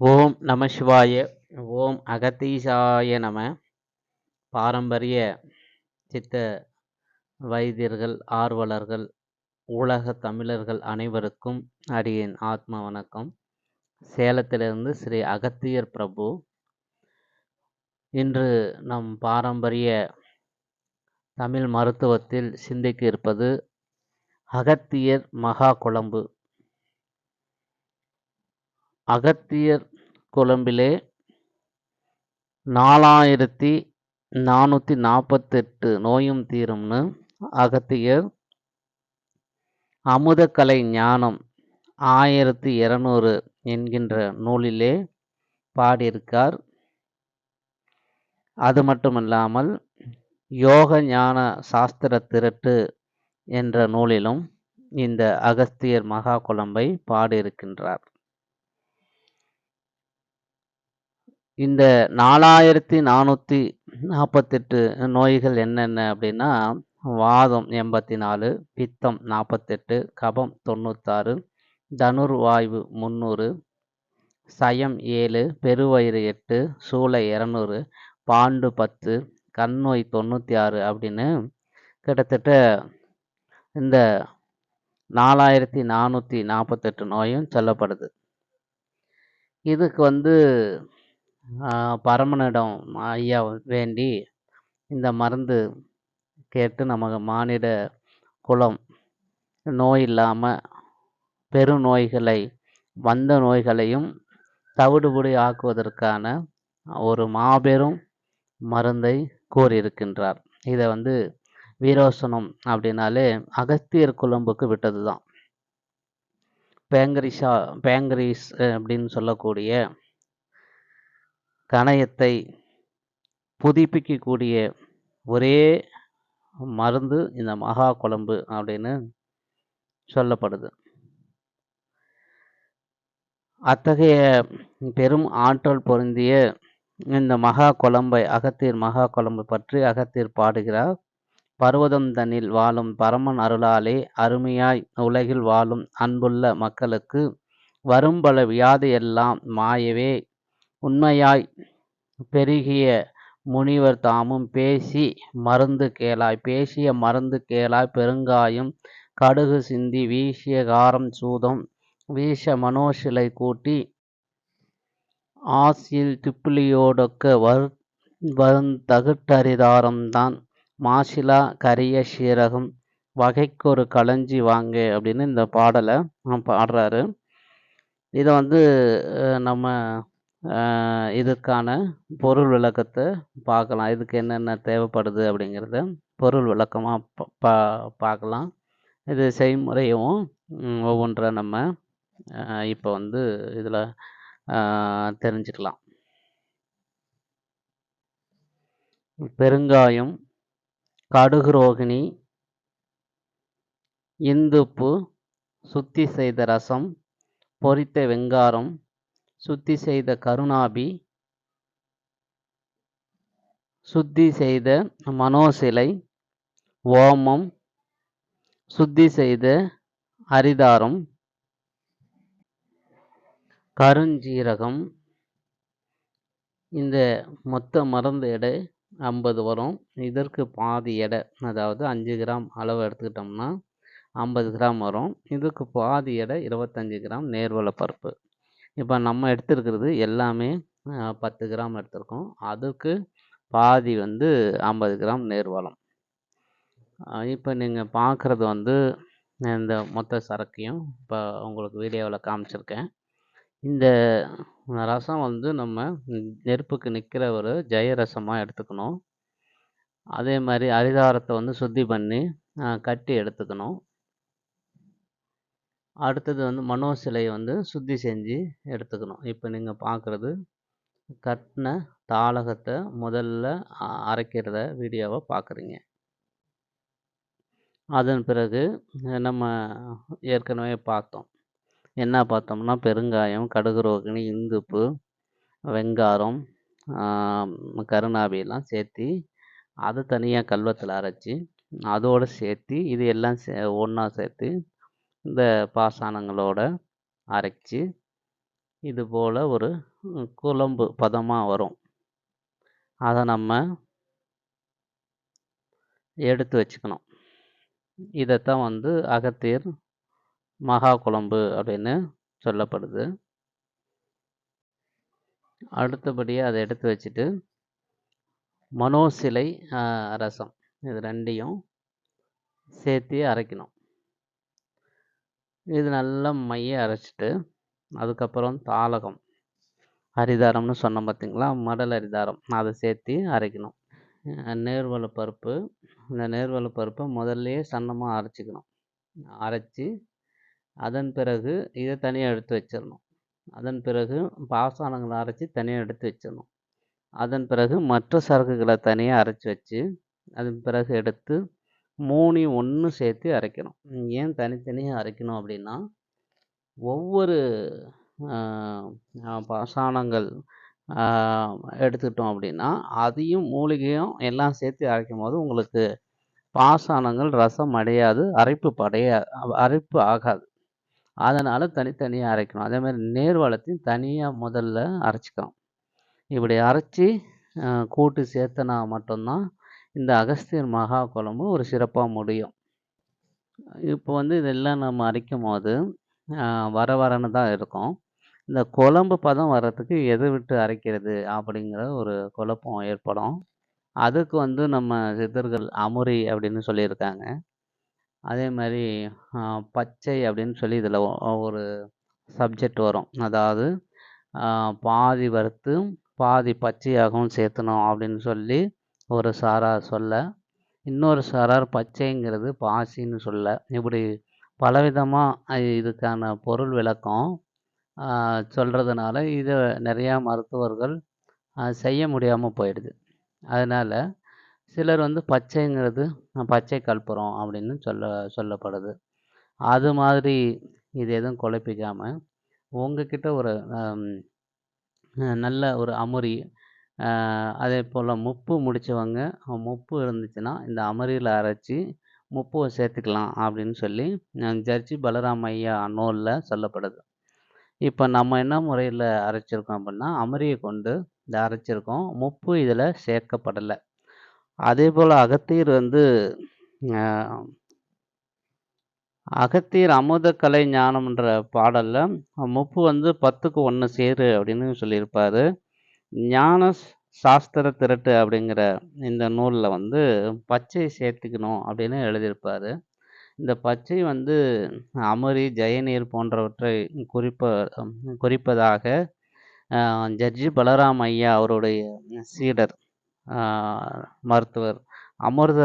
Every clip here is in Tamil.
ஓம் நம சிவாய ஓம் அகத்தீசாய நம. பாரம்பரிய சித்த வைத்தியர்கள் ஆர்வலர்கள் உலக தமிழர்கள் அனைவருக்கும் அடியின் ஆத்ம வணக்கம். சேலத்திலிருந்து ஸ்ரீ அகத்தியர் பிரபு. இன்று நம் பாரம்பரிய தமிழ் மருத்துவத்தில் சிந்திக்க இருப்பது அகத்தியர் மகா குழம்பு. அகத்தியர் குழம்பிலே நாலாயிரத்தி நானூற்றி நாற்பத்தெட்டு நோயும் தீரும்னு அகத்தியர் அமுதக்கலை ஞானம் ஆயிரத்தி இரநூறு என்கின்ற நூலிலே பாடியிருக்கார். அது மட்டுமல்லாமல் யோக ஞான சாஸ்திர திரட்டு என்ற நூலிலும் இந்த அகஸ்தியர் மகா குழம்பை பாடியிருக்கின்றார். இந்த நாலாயிரத்தி நானூற்றி நாற்பத்தெட்டு நோய்கள் என்னென்ன அப்படின்னா வாதம் எண்பத்தி நாலு பித்தம் நாற்பத்தெட்டு கபம் தொண்ணூத்தாறு தனுர்வாய்வு முந்நூறு சயம் ஏழு பெருவயிறு எட்டு சூளை இரநூறு பாண்டு பத்து கண்ணோய் தொண்ணூற்றி ஆறு அப்படின்னு கிட்டத்தட்ட இந்த நாலாயிரத்தி நானூற்றி நாற்பத்தெட்டு நோயும் சொல்லப்படுது. இதுக்கு வந்து பரமனிடம் ஐயா வேண்டி இந்த மருந்து கேட்டு நமக்கு மானிட குலம் நோய் இல்லாமல் பெருநோய்களை வந்த நோய்களையும் தவிடுபடி ஆக்குவதற்கான ஒரு மாபெரும் மருந்தை கூறியிருக்கின்றார் இதை வந்து வீரோசனம் அப்படின்னாலே அகஸ்தியர் குழம்புக்கு விட்டது தான் பேங்கரிஷா பேங்கரிஸ் அப்படின்னு சொல்லக்கூடிய கணையத்தை புதுப்பிக்கக்கூடிய ஒரே மருந்து இந்த மகா குழம்பு அப்படின்னு சொல்லப்படுது. அத்தகைய பெரும் ஆற்றல் பொருந்திய இந்த மகா குழம்பை அகத்தீர் மகா குழம்பு பற்றி அகத்தீர் பாடுகிறார். பர்வதம் தன்னில் வாழும் பரமன் அருளாலே அருமையாய் உலகில் வாழும் அன்புள்ள மக்களுக்கு வரும்பல வியாதியெல்லாம் மாயவே உண்மையாய் பெருகிய முனிவர் தாமும் பேசி மருந்து கேளாய் பேசிய மருந்து கேளாய் பெருங்காயம் கடுகு சிந்தி வீசிய காரம் சூதம் வீச மனோசிலை கூட்டி ஆசியில் திப்பிலியோடொக்க வரு வருந்தகுட்டரிதாரம்தான் மாசிலா கரிய சீரகம் வகைக்கொரு களஞ்சி வாங்க அப்படின்னு இந்த பாடலை பாடுறாரு. இதை வந்து நம்ம இதுக்கான பொருள் விளக்கத்தை பார்க்கலாம். இதுக்கு என்னென்ன தேவைப்படுது அப்படிங்கிறத பொருள் விளக்கமாக பா பார்க்கலாம். இது செய்முறையும் ஒவ்வொன்றை நம்ம இப்போ வந்து இதில் தெரிஞ்சுக்கலாம். பெருங்காயம் கடுகு ரோகிணி இந்துப்பு சுத்தி செய்த ரசம் பொரித்த வெங்காரம் சுத்தி செய்த கருணாபி சுத்தி செய்த மனோசிலை ஓமம் சுத்தி செய்த அரிதாரம் கருஞ்சீரகம். இந்த மொத்த மருந்து எடை ஐம்பது வரும். இதற்கு பாதி எடை அதாவது அஞ்சு கிராம் அளவு எடுத்துக்கிட்டோம்னா ஐம்பது கிராம் வரும். இதுக்கு பாதி எடை இருபத்தஞ்சி கிராம் நேர்வல பருப்பு. இப்போ நம்ம எடுத்துருக்கிறது எல்லாமே பத்து கிராம் எடுத்திருக்கோம். அதுக்கு பாதி வந்து ஐம்பது கிராம் நேர்வளம் இப்போ நீங்கள் பார்க்குறது வந்து இந்த மொத்த சரக்கையும் இப்போ உங்களுக்கு வீடியோவில் காமிச்சிருக்கேன். இந்த ரசம் வந்து நம்ம நெருப்புக்கு நிற்கிற ஒரு ஜெய ரசமாக எடுத்துக்கணும். அதே மாதிரி அரிதாரத்தை வந்து சுத்தி பண்ணி கட்டி எடுத்துக்கணும். அடுத்தது வந்து மனோ சிலையை வந்து சுத்தி செஞ்சு எடுத்துக்கணும். இப்போ நீங்கள் பார்க்குறது கட்டின தாளகத்தை முதல்ல அரைக்கிறத வீடியோவை பார்க்குறீங்க அதன் பிறகு நம்ம ஏற்கனவே பார்த்தோம். என்ன பார்த்தோம்னா பெருங்காயம் கடுகு ரோகிணி இந்துப்பு வெங்காரம் கருணாபியெல்லாம் சேர்த்து அதை தனியாக கல்வத்தில் அரைச்சி அதோடு சேர்த்து இது எல்லாம் சே ஒன்றா சேர்த்து இந்த பாசானங்களோட அரைச்சி இது போல் ஒரு குழம்பு பதமாக வரும். அதை நம்ம எடுத்து வச்சுக்கணும். இதைத்தான் வந்து அகத்தீர் மகா குழம்பு அப்படின்னு சொல்லப்படுது. அடுத்தபடியாக அதை எடுத்து வச்சுட்டு மனோசிலை ரசம் இது ரெண்டையும் சேர்த்து அரைக்கணும். இது நல்லா மைய அரைச்சிட்டு அதுக்கப்புறம் தாளகம். அரிதாரம்னு சொன்னோம் பார்த்தீங்களா மடல் அரிதாரம் அதை சேர்த்து அரைக்கணும். நேர்வலை பருப்பு. இந்த நேர்வலை பருப்பை முதல்லையே சன்னமாக அரைச்சிக்கணும். அரைச்சி அதன் பிறகு இதை தனியாக எடுத்து வச்சிடணும். அதன் பிறகு பாசானங்களை அரைச்சி தனியாக எடுத்து வச்சிடணும். அதன் பிறகு மற்ற சரக்குகளை தனியாக அரைச்சி வச்சு அதன் பிறகு எடுத்து மூணையும் ஒன்று சேர்த்து அரைக்கணும். ஏன் தனித்தனியாக அரைக்கணும் அப்படின்னா ஒவ்வொரு பாசாணங்கள் எடுத்துக்கிட்டோம் அப்படின்னா அதையும் மூலிகையும் எல்லாம் சேர்த்து அரைக்கும் போது உங்களுக்கு பாசாணங்கள் ரசம் அடையாது அரைப்பு படையா அரைப்பு ஆகாது. அதனால் தனித்தனியாக அரைக்கணும். அதே மாதிரி நேர்வளத்தையும் தனியாக முதல்ல அரைச்சிக்கணும். இப்படி அரைச்சி கூட்டு சேர்த்தனா மட்டும்தான் இந்த அகஸ்தியர் மகா குழம்பு ஒரு சிறப்பாக முடியும். இப்போ வந்து இதெல்லாம் நம்ம அரைக்கும் போது வர வரன்னு தான் இருக்கும். இந்த குழம்பு பதம் வர்றதுக்கு எதை விட்டு அரைக்கிறது அப்படிங்கிற ஒரு குழப்பம் ஏற்படும். அதுக்கு வந்து நம்ம சித்தர்கள் அமுரி அப்படின்னு சொல்லியிருக்காங்க. அதே மாதிரி பச்சை அப்படின்னு சொல்லி இதில் ஒரு சப்ஜெக்ட் வரும். அதாவது பாதி வறுத்து பாதி பச்சையாகவும் சேர்த்தணும் அப்படின்னு சொல்லி ஒரு சாரார் சொல்ல. இன்னொரு சாரார் பச்சைங்கிறது பாசின்னு சொல்ல. இப்படி பலவிதமாக இதுக்கான பொருள் விளக்கம் சொல்கிறதுனால இதை நிறையா மருத்துவர்கள் செய்ய முடியாமல் போயிடுது. அதனால் சிலர் வந்து பச்சைங்கிறது பச்சை கற்பூரம் அப்படின்னு சொல்ல சொல்லப்படுது. அது மாதிரி இது எதுவும் குழப்பிக்காமல் உங்ககிட்ட ஒரு நல்ல ஒரு அமுரி அதே போல் முப்பு முடித்தவங்க முப்பு இருந்துச்சுன்னா இந்த அமரியில் அரைச்சி முப்பை சேர்த்துக்கலாம் அப்படின்னு சொல்லி ஜர்ஜி பலராம ஐயா நூலில் சொல்லப்படுது. இப்போ நம்ம என்ன முறையில் அரைச்சிருக்கோம் அப்படின்னா அமரியை கொண்டு இதை அரைச்சிருக்கோம். முப்பு இதில் சேர்க்கப்படலை. அதே போல் அகத்தீர் வந்து அகத்தீர் அமுதக்கலை ஞானம்ன்ற பாடலில் முப்பு வந்து பத்துக்கு ஒன்று சேரு அப்படின்னு சொல்லியிருப்பாரு. ஞான சாஸ்திர திரட்டு அப்படிங்கிற இந்த நூலில் வந்து பச்சை சேர்த்துக்கணும் அப்படின்னு எழுதியிருப்பார். இந்த பச்சை வந்து அமரி ஜெயநீர் போன்றவற்றை குறிப்ப குறிப்பதாக ஜட்ஜி பலராம் ஐயா அவருடைய சீடர் மருத்துவர் அமிர்த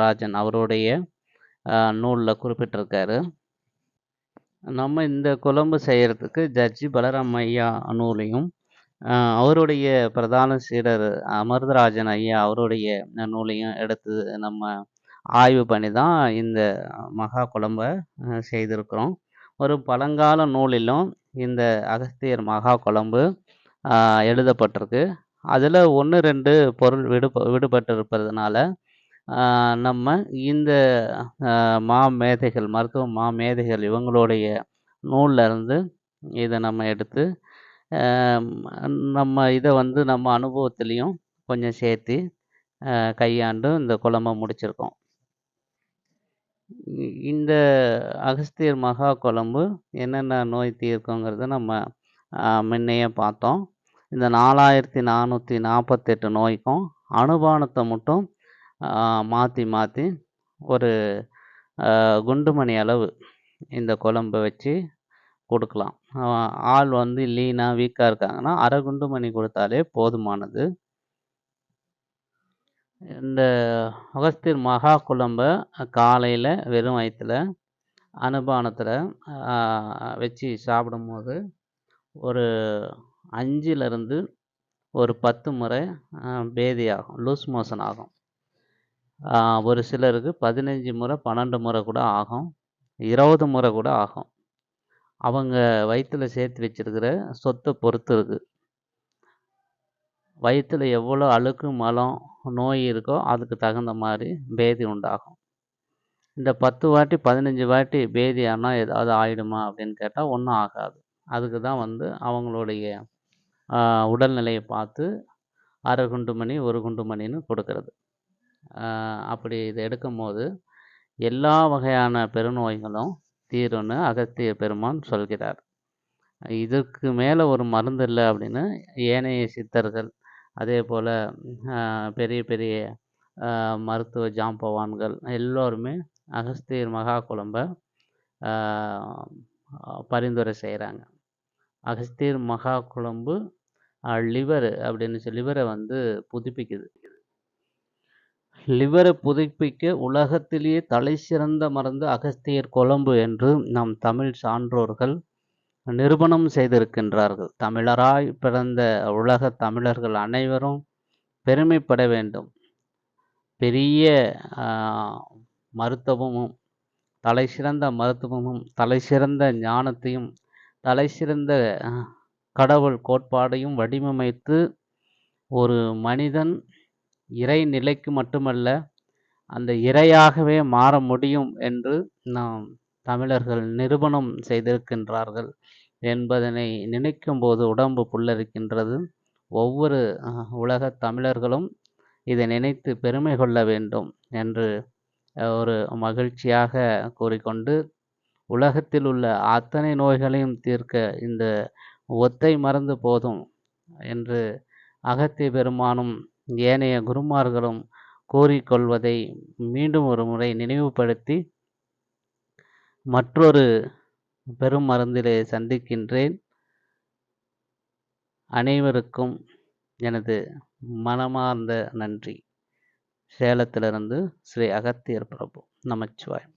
ராஜன் அவருடைய நூலில் குறிப்பிட்டிருக்காரு. நம்ம இந்த குழம்பு செய்கிறதுக்கு ஜட்ஜி பலராம் ஐயா நூலையும் அவருடைய பிரதான சீடர் அமிர்தராஜன் ஐயா அவருடைய நூலையும் எடுத்து நம்ம ஆய்வு பண்ணி தான் இந்த மகா குழம்பை செய்திருக்கிறோம். ஒரு பழங்கால நூலிலும் இந்த அகஸ்தியர் மகா குழம்பு எழுதப்பட்டிருக்கு. அதில் ஒன்று ரெண்டு பொருள் விடுப விடுபட்டிருப்பதுனால நம்ம இந்த மா மேதைகள் மருத்துவ மா மேதைகள் இவங்களுடைய நூல்ல இருந்து இதை நம்ம எடுத்து நம்ம இதை வந்து நம்ம அனுபவத்துலேயும் கொஞ்சம் சேர்த்து கையாண்டு இந்த குழம்ப முடிச்சிருக்கோம். இந்த அகஸ்தியர் மகா குழம்பு என்னென்ன நோய் தீர்க்குங்கிறத நம்ம முன்னையே பார்த்தோம். இந்த நாலாயிரத்தி நானூற்றி நாற்பத்தெட்டு நோய்க்கும் அனுபானத்தை மட்டும் மாற்றி மாற்றி ஒரு குண்டுமணி அளவு இந்த குழம்பை வச்சு கொடுக்கலாம். ஆள் வந்து லீனாக வீக்காக இருக்காங்கன்னா அரை குண்டுமணி கொடுத்தாலே போதுமானது. இந்த அகஸ்தியர் மகா குழம்பை காலையில் வெறும் வயிற்றில் அனுபானத்தில் வச்சு சாப்பிடும்போது ஒரு அஞ்சுலேருந்து ஒரு பத்து முறை பேதி ஆகும் லூஸ் மோஷன் ஆகும். ஒரு சிலருக்கு பதினஞ்சு முறை பன்னெண்டு முறை கூட ஆகும் இருபது முறை கூட ஆகும். அவங்க வயிற்றுல சேர்த்து வச்சிருக்கிற சொத்தை பொறுத்து இருக்கு. வயிற்றில் எவ்வளோ அழுக்கு மலம் நோய் இருக்கோ அதுக்கு தகுந்த மாதிரி பேதி உண்டாகும். இந்த பத்து வாட்டி பதினஞ்சு வாட்டி பேதி ஆனால் ஏதாவது ஆயிடுமா அப்படின்னு கேட்டால் ஒன்றும் ஆகாது. அதுக்கு தான் வந்து அவங்களுடைய உடல்நிலையை பார்த்து அரை குண்டு மணி ஒரு குண்டு மணின்னு கொடுக்கறது. அப்படி இதை எடுக்கும்போது எல்லா வகையான பெருநோய்களும் தீரும்னு அகத்திய பெருமான் சொல்கிறார். இதற்கு மேலே ஒரு மருந்து இல்லை அப்படின்னு ஏனைய சித்தர்கள் அதே போல் பெரிய பெரிய மருத்துவ ஜாம்பவான்கள் எல்லோருமே அகஸ்தியர் மகா குழம்ப பரிந்துரை செய்கிறாங்க அகஸ்தியர் மகா குழம்பு லிவர் அப்படின்னு சொல்லி லிவரை வந்து புதுப்பிக்குது. லிவரை புதுப்பிக்க உலகத்திலேயே தலை சிறந்த மருந்து அகஸ்தியர் கொழம்பு என்று நம் தமிழ் சான்றோர்கள் நிரூபணம் செய்திருக்கின்றார்கள். தமிழராய் பிறந்த உலக தமிழர்கள் அனைவரும் பெருமைப்பட வேண்டும். பெரிய மருத்துவமும் தலை சிறந்த மருத்துவமும் தலை சிறந்த ஞானத்தையும் தலை சிறந்த கடவுள் கோட்பாடையும் வடிவமைத்து ஒரு மனிதன் இறை நிலைக்கு மட்டுமல்ல அந்த இறையாகவே மாற முடியும் என்று நாம் தமிழர்கள் நிரூபணம் செய்திருக்கின்றார்கள் என்பதனை நினைக்கும் போது உடம்பு புல்லரிக்கின்றது. ஒவ்வொரு உலக தமிழர்களும் இதை நினைத்து பெருமை கொள்ள வேண்டும் என்று ஒரு மகிழ்ச்சியாக கூறிக்கொண்டு உலகத்தில் உள்ள அத்தனை நோய்களையும் தீர்க்க இந்த ஒத்தை மறந்து போதும் என்று அகத்திய பெருமானும் ஏனைய குருமார்களும் கூறிக்கொள்வதை மீண்டும் ஒரு முறை நினைவுபடுத்தி மற்றொரு பெரும் மருந்திலே சந்திக்கின்றேன். அனைவருக்கும் எனது மனமார்ந்த நன்றி. சேலத்திலிருந்து ஸ்ரீ அகத்தியர் பிரபு. நமச்சிவாயம்.